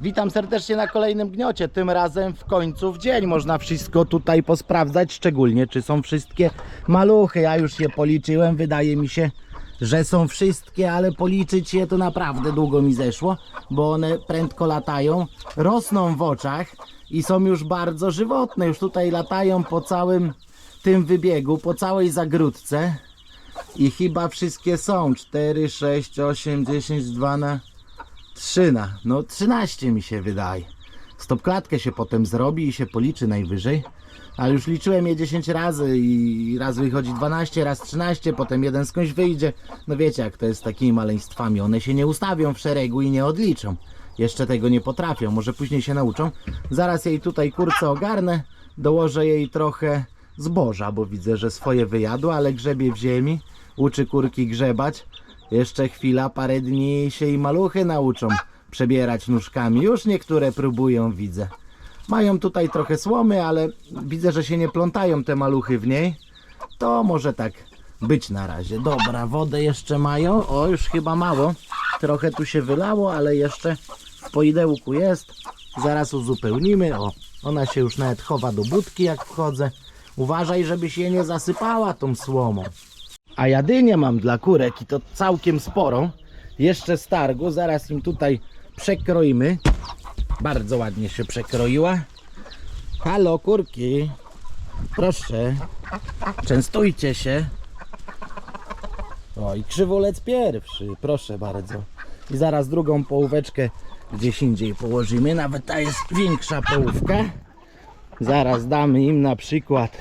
Witam serdecznie na kolejnym gniocie. Tym razem w końcu w dzień można wszystko tutaj posprawdzać, szczególnie czy są wszystkie maluchy. Ja już je policzyłem, wydaje mi się, że są wszystkie, ale policzyć je to naprawdę długo mi zeszło, bo one prędko latają, rosną w oczach i są już bardzo żywotne. Już tutaj latają po całym tym wybiegu, po całej zagródce. I chyba wszystkie są. 4, 6, 8, 10, 12, 3 na. No 13 mi się wydaje. Stopklatkę się potem zrobi i się policzy najwyżej. Ale już liczyłem je 10 razy i raz wychodzi 12, raz 13, potem jeden skądś wyjdzie. No wiecie jak to jest z takimi maleństwami. One się nie ustawią w szeregu i nie odliczą. Jeszcze tego nie potrafią, może później się nauczą. Zaraz jej tutaj kurczę ogarnę, dołożę jej trochę zboża, bo widzę, że swoje wyjadła, ale grzebie w ziemi, uczy kurki grzebać. Jeszcze chwila, parę dni się i maluchy nauczą przebierać nóżkami. Już niektóre próbują, widzę. Mają tutaj trochę słomy, ale widzę, że się nie plątają te maluchy w niej. To może tak być na razie. Dobra, wodę jeszcze mają. O, już chyba mało. Trochę tu się wylało, ale jeszcze w poidełku jest. Zaraz uzupełnimy. O, ona się już nawet chowa do budki, jak wchodzę. Uważaj, żeby się nie zasypała tą słomą. A jadynię mam dla kurek i to całkiem sporą. Jeszcze z targu, zaraz im tutaj przekroimy. Bardzo ładnie się przekroiła. Halo kurki, proszę, częstujcie się. O i krzywulec pierwszy, proszę bardzo. I zaraz drugą połóweczkę gdzieś indziej położymy, nawet ta jest większa połówka. Zaraz damy im na przykład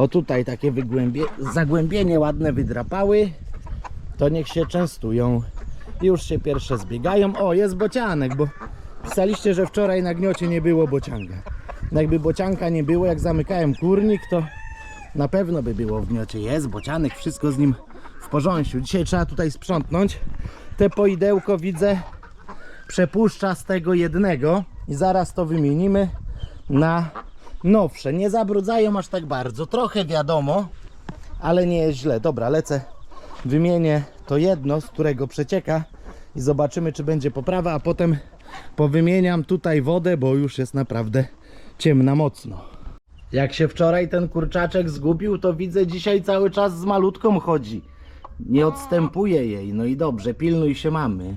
o tutaj takie wygłębie, zagłębienie ładne wydrapały. To niech się częstują. Już się pierwsze zbiegają. O, jest bocianek, bo pisaliście, że wczoraj na gniocie nie było bocianka. No Jakby bocianka nie było, jak zamykałem kurnik, to na pewno by było w gniocie. Jest bocianek, wszystko z nim w porządku. Dzisiaj trzeba tutaj sprzątnąć. Te poidełko widzę przepuszcza z tego jednego i zaraz to wymienimy na nowsze. Nie zabrudzają aż tak bardzo. Trochę wiadomo, ale nie jest źle. Dobra, lecę. Wymienię to jedno, z którego przecieka i zobaczymy, czy będzie poprawa, a potem powymieniam tutaj wodę, bo już jest naprawdę ciemna mocno. Jak się wczoraj ten kurczaczek zgubił, to widzę dzisiaj cały czas z malutką chodzi. Nie odstępuje jej. No i dobrze, pilnuj się mamy.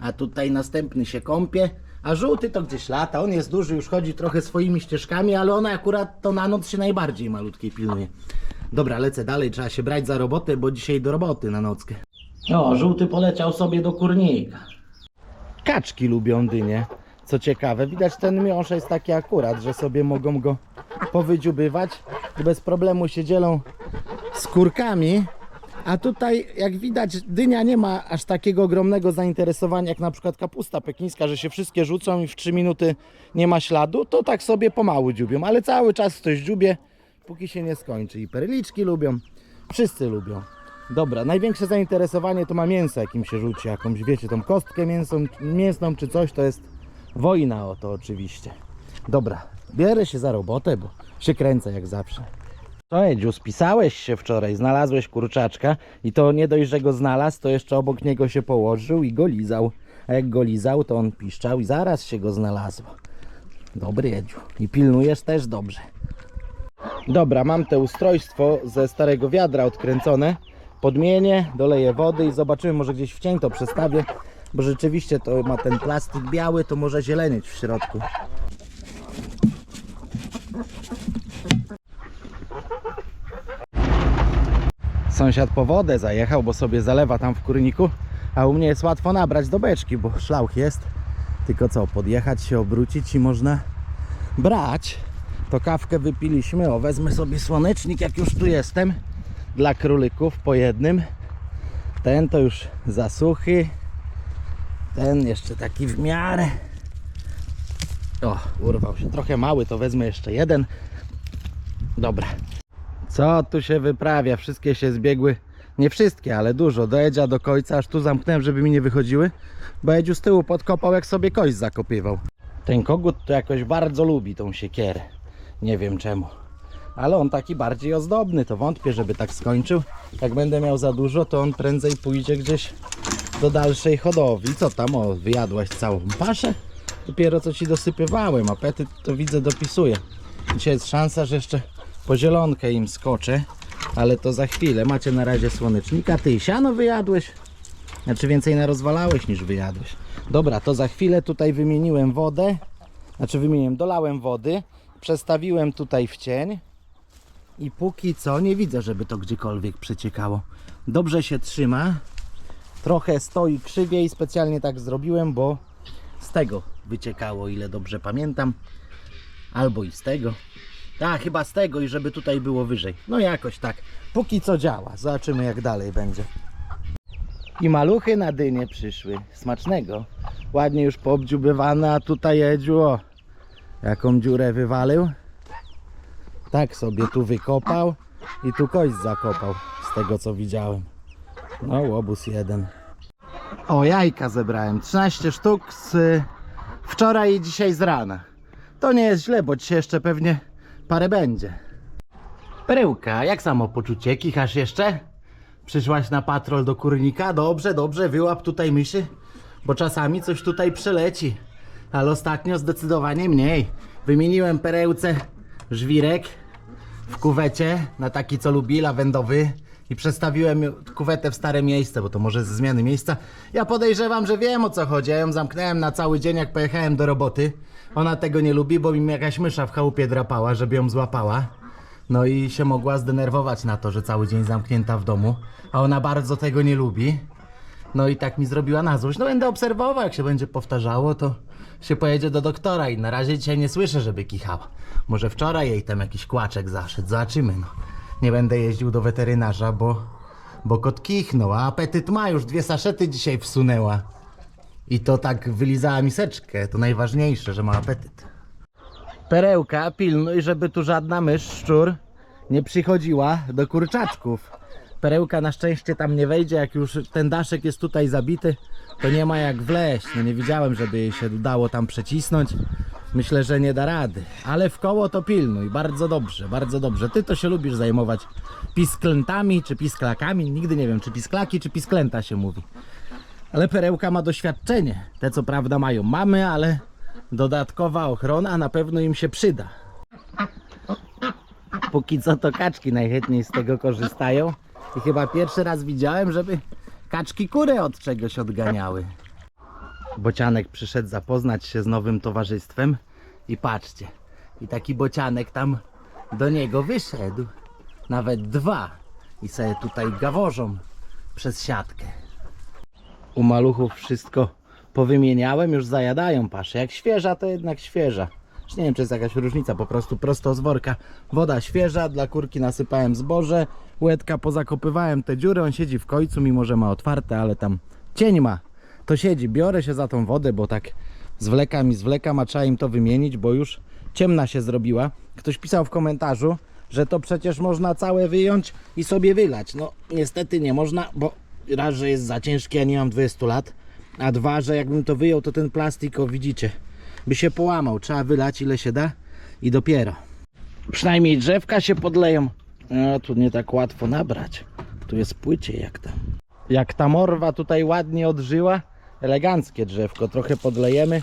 A tutaj następny się kąpie. A żółty to gdzieś lata. On jest duży, już chodzi trochę swoimi ścieżkami, ale ona akurat to na noc się najbardziej malutkiej pilnuje. Dobra, lecę dalej, trzeba się brać za robotę, bo dzisiaj do roboty na nockę. O, żółty poleciał sobie do kurnika. Kaczki lubią dynie. Co ciekawe, widać ten miąż jest taki akurat, że sobie mogą go powydziubywać i bez problemu się dzielą z kurkami. A tutaj, jak widać, dynia nie ma aż takiego ogromnego zainteresowania jak na przykład kapusta pekińska, że się wszystkie rzucą i w 3 minuty nie ma śladu. To tak sobie pomału dziubią, ale cały czas ktoś dziubie, póki się nie skończy. I perliczki lubią, wszyscy lubią. Dobra, największe zainteresowanie to ma mięso, jakim się rzuci, jakąś, wiecie, tą kostkę mięsą, mięsną czy coś, to jest wojna o to oczywiście. Dobra, bierę się za robotę, bo się kręcę jak zawsze. Co Edziu, spisałeś się wczoraj, znalazłeś kurczaczka i to nie dość, że go znalazł, to jeszcze obok niego się położył i go lizał. A jak go lizał, to on piszczał i zaraz się go znalazło. Dobry Edziu. I pilnujesz też dobrze. Dobra, mam te ustrojstwo ze starego wiadra odkręcone. Podmienię, doleję wody i zobaczymy, może gdzieś w cień to przestawię. Bo rzeczywiście to ma ten plastik biały, to może zielenieć w środku. Sąsiad po wodę zajechał, bo sobie zalewa tam w kurniku, a u mnie jest łatwo nabrać do beczki, bo szlauch jest. Tylko co, podjechać się, obrócić i można brać. To kawkę wypiliśmy. O, wezmę sobie słonecznik, jak już tu jestem. Dla królików po jednym. Ten to już zasuchy. Ten jeszcze taki w miarę. O, urwał się. Trochę mały, to wezmę jeszcze jeden. Dobra. Co tu się wyprawia? Wszystkie się zbiegły. Nie wszystkie, ale dużo. Do do końca, aż tu zamknąłem, żeby mi nie wychodziły. Bo Edziu z tyłu podkopał, jak sobie kość zakopywał. Ten kogut to jakoś bardzo lubi tą siekierę. Nie wiem czemu. Ale on taki bardziej ozdobny, to wątpię, żeby tak skończył. Jak będę miał za dużo, to on prędzej pójdzie gdzieś do dalszej hodowli. Co tam, o, wyjadłaś całą paszę? Dopiero co ci dosypywałem, apetyt to widzę dopisuje. Dzisiaj jest szansa, że jeszcze po zielonkę im skoczę, ale to za chwilę. Macie na razie słonecznika. Ty siano wyjadłeś? Znaczy więcej narozwalałeś niż wyjadłeś. Dobra, to za chwilę tutaj wymieniłem wodę. Znaczy wymieniłem, dolałem wody. Przestawiłem tutaj w cień. I póki co nie widzę, żeby to gdziekolwiek przeciekało. Dobrze się trzyma. Trochę stoi krzywiej. Specjalnie tak zrobiłem, bo z tego wyciekało, ile dobrze pamiętam. Albo i z tego. Tak, chyba z tego i żeby tutaj było wyżej. No jakoś tak. Póki co działa. Zobaczymy jak dalej będzie. I maluchy na dynie przyszły. Smacznego. Ładnie już poobdziubywane, a tutaj Edziu, o, jaką dziurę wywalił. Tak sobie tu wykopał i tu kość zakopał, z tego co widziałem. No, łobuz jeden. O, jajka zebrałem. 13 sztuk z wczoraj i dzisiaj z rana. To nie jest źle, bo dzisiaj jeszcze pewnie parę będzie. Perełka, jak samopoczucie? Kichasz jeszcze? Przyszłaś na patrol do kurnika? Dobrze, dobrze, wyłap tutaj myszy, bo czasami coś tutaj przeleci. Ale ostatnio zdecydowanie mniej. Wymieniłem perełce żwirek w kuwecie na taki co lubi, lawendowy i przestawiłem kuwetę w stare miejsce, bo to może ze zmiany miejsca. Ja podejrzewam, że wiem o co chodzi. Ja ją zamknąłem na cały dzień, jak pojechałem do roboty. Ona tego nie lubi, bo mi jakaś mysza w chałupie drapała, żeby ją złapała. No i się mogła zdenerwować na to, że cały dzień zamknięta w domu, a ona bardzo tego nie lubi. No i tak mi zrobiła na złość. No będę obserwował, jak się będzie powtarzało, to się pojedzie do doktora i na razie dzisiaj nie słyszę, żeby kichała. Może wczoraj jej tam jakiś kłaczek zaszedł, zobaczymy no. Nie będę jeździł do weterynarza, bo, bo kot kichnął, a apetyt ma już, dwie saszety dzisiaj wsunęła. I to tak wylizała miseczkę, to najważniejsze, że ma apetyt. Perełka, pilnuj, żeby tu żadna mysz, szczur nie przychodziła do kurczaczków. Perełka na szczęście tam nie wejdzie, jak już ten daszek jest tutaj zabity, to nie ma jak wleźć. No nie widziałem, żeby jej się udało tam przecisnąć. Myślę, że nie da rady. Ale w koło to pilnuj, bardzo dobrze, bardzo dobrze. Ty to się lubisz zajmować pisklętami czy pisklakami. Nigdy nie wiem, czy pisklaki, czy pisklęta się mówi. Ale perełka ma doświadczenie. Te co prawda mają mamy, ale dodatkowa ochrona na pewno im się przyda. Póki co to kaczki najchętniej z tego korzystają. I chyba pierwszy raz widziałem, żeby kaczki kury od czegoś odganiały. Bocianek przyszedł zapoznać się z nowym towarzystwem i patrzcie. I taki bocianek tam do niego wyszedł. Nawet dwa. I sobie tutaj gaworzą przez siatkę. U maluchów wszystko powymieniałem, już zajadają paszę. Jak świeża, to jednak świeża. Już nie wiem, czy jest jakaś różnica, po prostu prosto z worka. Woda świeża, dla kurki nasypałem zboże, łydka pozakopywałem te dziury, on siedzi w końcu, mimo że ma otwarte, ale tam cień ma. To siedzi, biorę się za tą wodę, bo tak zwlekam i zwlekam, a trzeba im to wymienić, bo już ciemna się zrobiła. Ktoś pisał w komentarzu, że to przecież można całe wyjąć i sobie wylać. No niestety nie można, bo raz, że jest za ciężki, ja nie mam 20 lat, a dwa, że jakbym to wyjął, to ten plastik, o widzicie, by się połamał. Trzeba wylać ile się da i dopiero. Przynajmniej drzewka się podleją. No tu nie tak łatwo nabrać. Tu jest płycie jak tam. Jak ta morwa tutaj ładnie odżyła. Eleganckie drzewko. Trochę podlejemy.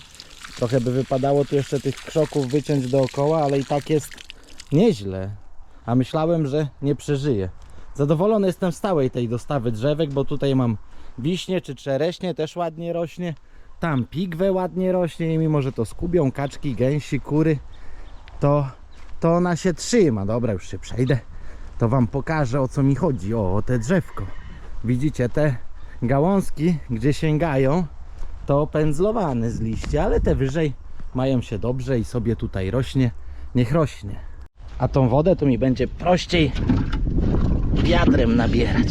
Trochę by wypadało tu jeszcze tych krzoków wyciąć dookoła, ale i tak jest nieźle. A myślałem, że nie przeżyję. Zadowolony jestem z stałej tej dostawy drzewek, bo tutaj mam wiśnie czy czereśnie, też ładnie rośnie. Tam pigwę ładnie rośnie i mimo, że to skubią kaczki, gęsi, kury, to, to ona się trzyma. Dobra, już się przejdę. To wam pokażę o co mi chodzi. O, o te drzewko. Widzicie te gałązki, gdzie sięgają, to pędzlowane z liści, ale te wyżej mają się dobrze i sobie tutaj rośnie. Niech rośnie. A tą wodę to mi będzie prościej wiadrem nabierać.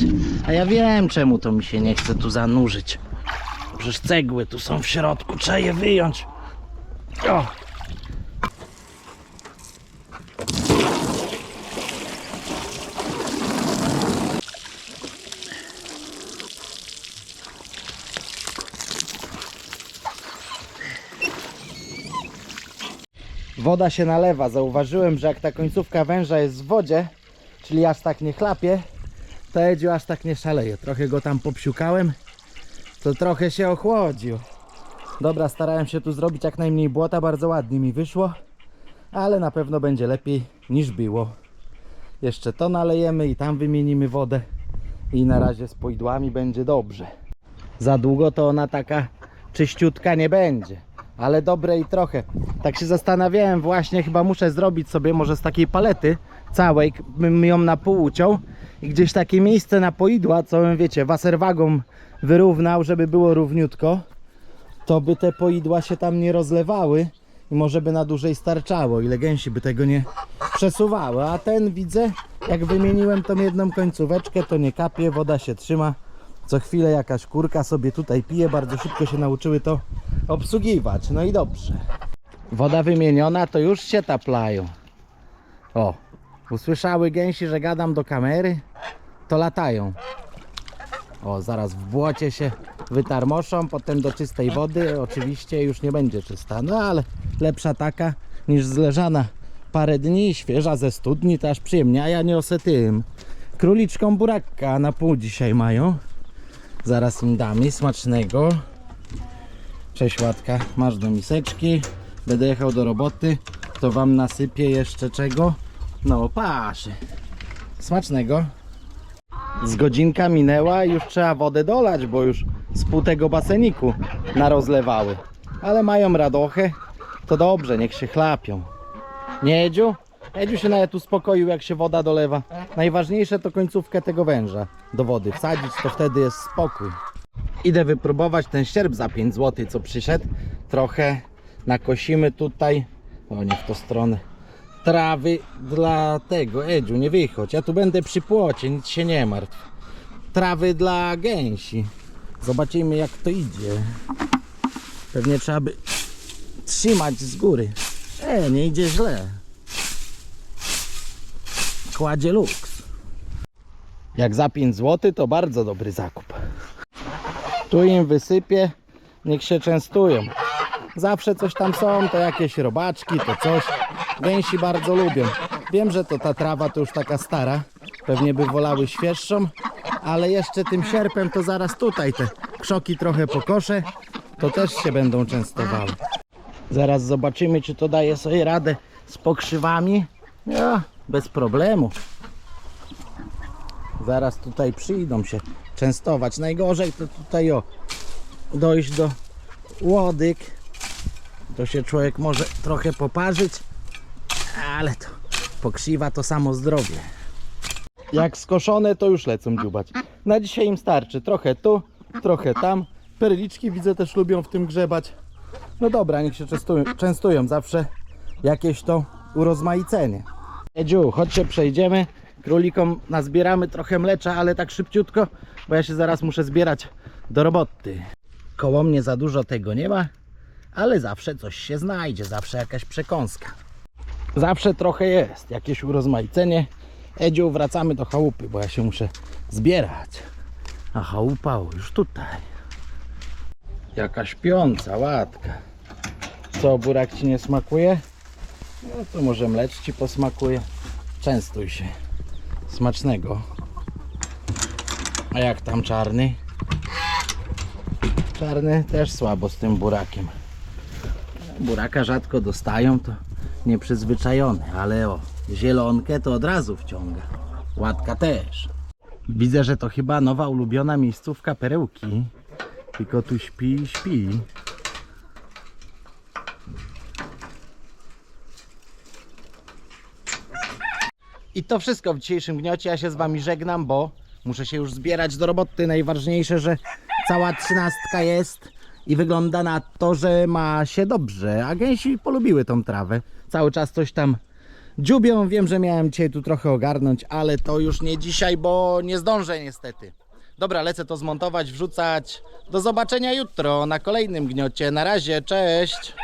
A ja wiem czemu to mi się nie chce tu zanurzyć. Przecież cegły tu są w środku, trzeba je wyjąć. O! Woda się nalewa. Zauważyłem, że jak ta końcówka węża jest w wodzie, czyli aż tak nie chlapie, to Edziu aż tak nie szaleje. Trochę go tam popsiukałem, to trochę się ochłodził. Dobra, starałem się tu zrobić jak najmniej błota, bardzo ładnie mi wyszło, ale na pewno będzie lepiej niż było. Jeszcze to nalejemy i tam wymienimy wodę i na razie z pojdłami będzie dobrze. Za długo to ona taka czyściutka nie będzie, ale dobre i trochę. Tak się zastanawiałem właśnie, chyba muszę zrobić sobie może z takiej palety całej, bym ją na pół uciął. I gdzieś takie miejsce na poidła, co bym wiecie, waserwagą wyrównał, żeby było równiutko, to by te poidła się tam nie rozlewały i może by na dłużej starczało, ile gęsi by tego nie przesuwały, a ten widzę, jak wymieniłem tą jedną końcóweczkę, to nie kapie, woda się trzyma, co chwilę jakaś kurka sobie tutaj pije, bardzo szybko się nauczyły to obsługiwać, no i dobrze. Woda wymieniona, to już się taplają. O, usłyszały gęsi, że gadam do kamery, to latają. O, zaraz w błocie się wytarmoszą, potem do czystej wody. Oczywiście już nie będzie czysta, no ale lepsza taka niż zleżana parę dni, świeża ze studni, to aż przyjemnie. A ja niosę tym króliczką burakka na pół dzisiaj mają. Zaraz im damy smacznego. Cześć Łatka, masz do miseczki. Będę jechał do roboty, to wam nasypię jeszcze czego? No, paszy. Smacznego. Z godzinka minęła i już trzeba wodę dolać, bo już z pół tego baseniku narozlewały. Ale mają radochę, to dobrze, niech się chlapią. Nie, Edziu? Edziu się nawet uspokoił, jak się woda dolewa. Najważniejsze to końcówkę tego węża do wody wsadzić, to wtedy jest spokój. Idę wypróbować ten sierp za 5 zł, co przyszedł. Trochę nakosimy tutaj. O, nie w tą stronę. Trawy dla tego, Edziu, nie wychodź. Ja tu będę przy płocie, nic się nie martw. Trawy dla gęsi. Zobaczymy, jak to idzie. Pewnie trzeba by trzymać z góry. E, nie idzie źle. Kładzie luks. Jak za 5 zł, to bardzo dobry zakup. Tu im wysypię, niech się częstują. Zawsze coś tam są, to jakieś robaczki, to coś. Gęsi bardzo lubią. Wiem, że to ta trawa to już taka stara. Pewnie by wolały świeższą, ale jeszcze tym sierpem to zaraz tutaj te krzoki trochę pokoszę, to też się będą częstowały. Zaraz zobaczymy, czy to daje sobie radę z pokrzywami. Ja, bez problemu. Zaraz tutaj przyjdą się częstować. Najgorzej to tutaj o dojść do łodyg. To się człowiek może trochę poparzyć, ale to pokrzywa to samo zdrowie. Jak skoszone to już lecą dziubać. Na dzisiaj im starczy. Trochę tu, trochę tam. Perliczki widzę też lubią w tym grzebać. No dobra, niech się częstują, częstują. zawsze jakieś to urozmaicenie. Edziu, chodźcie przejdziemy. Królikom nazbieramy trochę mlecza, ale tak szybciutko, bo ja się zaraz muszę zbierać do roboty. Koło mnie za dużo tego nie ma, ale zawsze coś się znajdzie, zawsze jakaś przekąska. Zawsze trochę jest, jakieś urozmaicenie. Edziu, wracamy do chałupy, bo ja się muszę zbierać. A chałupa już tutaj. Jaka śpiąca, łatka. Co, burak ci nie smakuje? No to może mlecz ci posmakuje. Częstuj się. Smacznego. A jak tam czarny? Czarny też słabo z tym burakiem. Buraka rzadko dostają, to nieprzyzwyczajony, ale o, zielonkę to od razu wciąga. Łatka też. Widzę, że to chyba nowa ulubiona miejscówka perełki. Tylko tu śpi śpi. I to wszystko w dzisiejszym gniocie. Ja się z wami żegnam, bo muszę się już zbierać do roboty. Najważniejsze, że cała trzynastka jest i wygląda na to, że ma się dobrze. A gęsi polubiły tą trawę. Cały czas coś tam dziubią. Wiem, że miałem dzisiaj tu trochę ogarnąć, ale to już nie dzisiaj, bo nie zdążę niestety. Dobra, lecę to zmontować, wrzucać. Do zobaczenia jutro na kolejnym gniocie. Na razie, cześć!